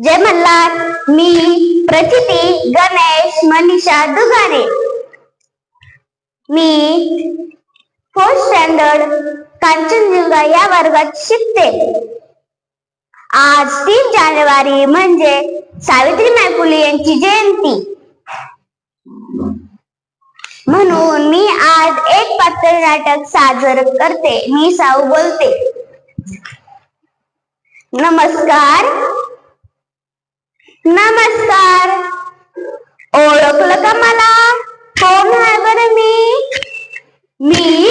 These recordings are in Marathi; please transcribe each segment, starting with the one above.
जय मल्हार. मी प्रचिती गणेश मनीषा दुगाने मी फोर्थ स्टँडर्ड कांचनजुंगा या वर्गात शिकते. आज तीन जानेवारी म्हणजे सावित्रीबाई फुले यांची जयंती. म्हणून मी आज एक पात्र नाटक सादर करते. मी साऊ बोलते. नमस्कार. नमस्कार. ओळखलं का मला? हो कोण आहे बरं मी. मी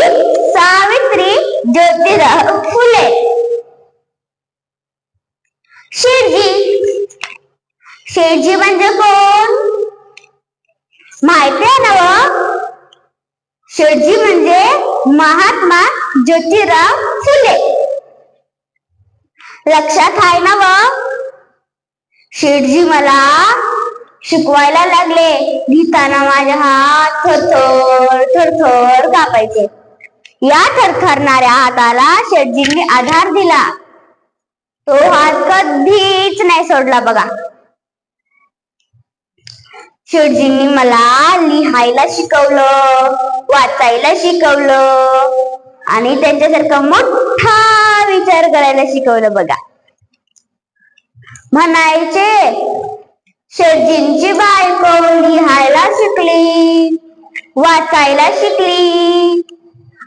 सावित्री ज्योतिराव फुले. शेजी शेजी म्हणजे कोण? माहिती आहे ना हो? शेजी म्हणजे महात्मा ज्योतिराव फुले. लक्षात आहे ना व शेठजी मला शिकवायला लागले. लिहिताना माझे हात थरथर थरथर कापायचे. या थरथरणाऱ्या हाताला शेठजींनी आधार दिला. तो हात कधीच नाही सोडला बघा. शेठजींनी मला लिहायला शिकवलं वाचायला शिकवलं आणि त्यांच्यासारखा मोठा विचार करायला शिकवलं बघा. म्हणायचे शेठजींची बायको लिहायला शिकली वाचायला शिकली.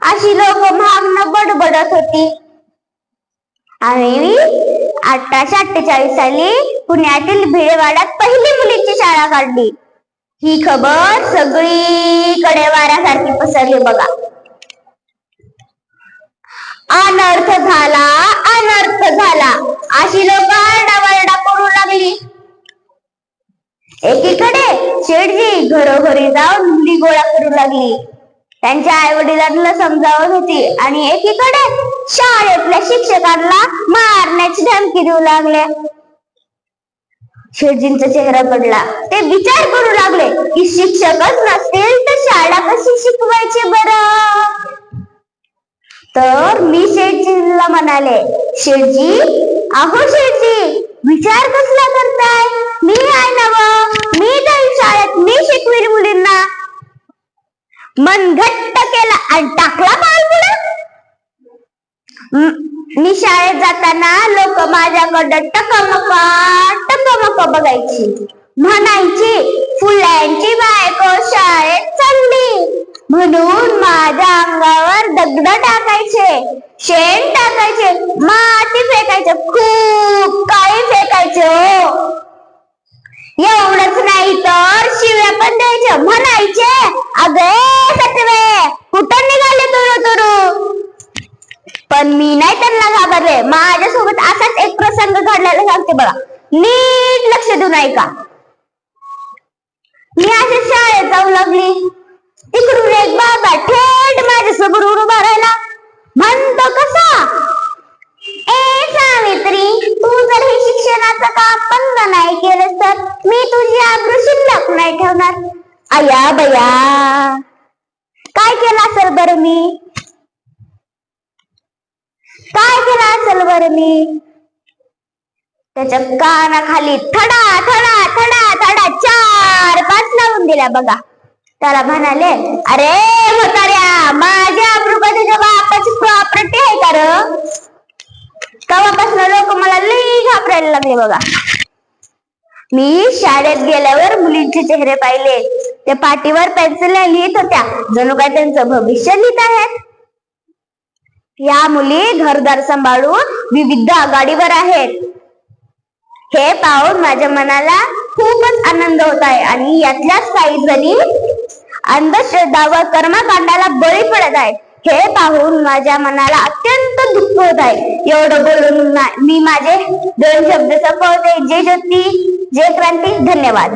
अशी लोक मागणं बडबडत होती. आणि अठराशे अठ्ठेचाळीस साली पुण्यातील भिडेवाड्यात पहिली मुलीची शाळा काढली. ही खबर सगळीकडे वाऱ्यासारखी पसरली बघा. अनर्थ झाला अनर्थ झाला. अशी लोक आरडावरडा करू लागली. एकीकडे शेठजी घरोघरी जाऊन मुली गोळा करू लागली. त्यांच्या आई वडिलांना समजावत होती आणि एकीकडे शाळेतल्या शिक्षकांना मारण्याची धमकी देऊ लागल्या. शेठजींचा चेहरा पडला. ते विचार करू लागले की शिक्षकच नसतील तर शाळा कशी शिकवायची बर? तर मी शेठजींना म्हणाले शेठजी? अहो शेठजी विचार कसला करताय? मी आहे नव. मी जाईल शाळेत. मी शिकवीन मुलींना. मन घट्ट केला आणि टाकला पाल पुढे? मी शाळेत जाताना लोक माझ्याकडं टकमक टकमक बघायची. म्हणायची फुलांची बायको शाळेत चालली म्हणून माझ्या अंगावर दगड टाकायचे शेण टाकायचे माती फेकायचे खूप काही फेकायचे हो. एवढंच नाही तर शिव्या पण द्यायचे म्हणायचे अगे सटवे कुठं निघाले तुरु तुरु? पण मी नाही त्यांना घाबरले. माझ्यासोबत असाच एक प्रसंग घडलेला सांगते बघा. नीट लक्ष देऊन ऐका. मी अशी शाळेत जाऊ लागली. माझ्यासमोर उभा म्हणतो कसा? ए सावित्री तू जर हे शिक्षणाचं काम बंद नाही केलं तर मी तुझी आबरू शिल्लक नाही ठेवणार. आया बया. काय केला असेल बर मी? काय केलं असेल बरं मी? त्याच्या कानाखाली थडा थडा थडा थडा चार पाच लावून दिल्या बघा. त्याला म्हणाले अरे म्हाताऱ्या माझ्या आबरू का तुझ्या बापाची प्रॉपर्टी आहे का र तेव्हापासून लोक मला लई घाबरायला बघा. मी शाळेत गेल्यावर मुलींचे चेहरे पाहिले. ते पाठीवर पेन्सिल लिहित होत्या. जणू काय त्यांचं भविष्य लिहित आहेत? या मुली घरदार सांभाळून विविध आघाडीवर आहेत. हे पाहून माझ्या मनाला खूपच आनंद होत आहे आणि यातल्याच काही जणी अंधश्रद्धा व कर्मकांडाला बळी पडत आहेत. हे पाहून माझ्या मनाला अत्यंत दुःख होत आहे. एवढं बोलून मी माझे दोन शब्द संपवते. जय ज्योती जय क्रांती धन्यवाद.